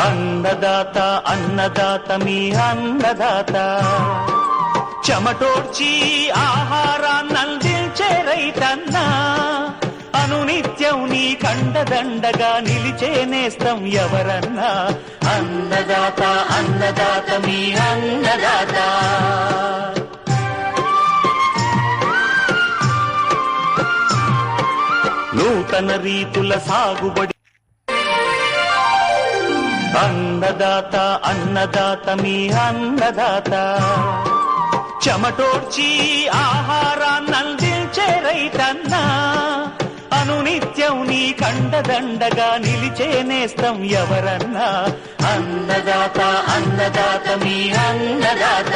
అన్నదాత అన్నదాత మీ అన్నదాత. చెమటోడ్చి ఆహారాన్నందించే రైతన్నా. అనునిత్యం నీ కండదండగా నిలిచే నేస్తం ఎవరన్నా. అన్నదాత అన్నదాత మీ అన్నదాత. నూతన రీతుల సాగుబడి అన్నదాత అన్నదాత మీ అన్నదాత. చెమటోడ్చి ఆహారాన్నందించే రైతన్నా. అనునిత్యం నీ కండదండగా నిలిచే నేస్తం ఎవరన్నా. అన్నదాత అన్నదాత మీ అన్నదాత.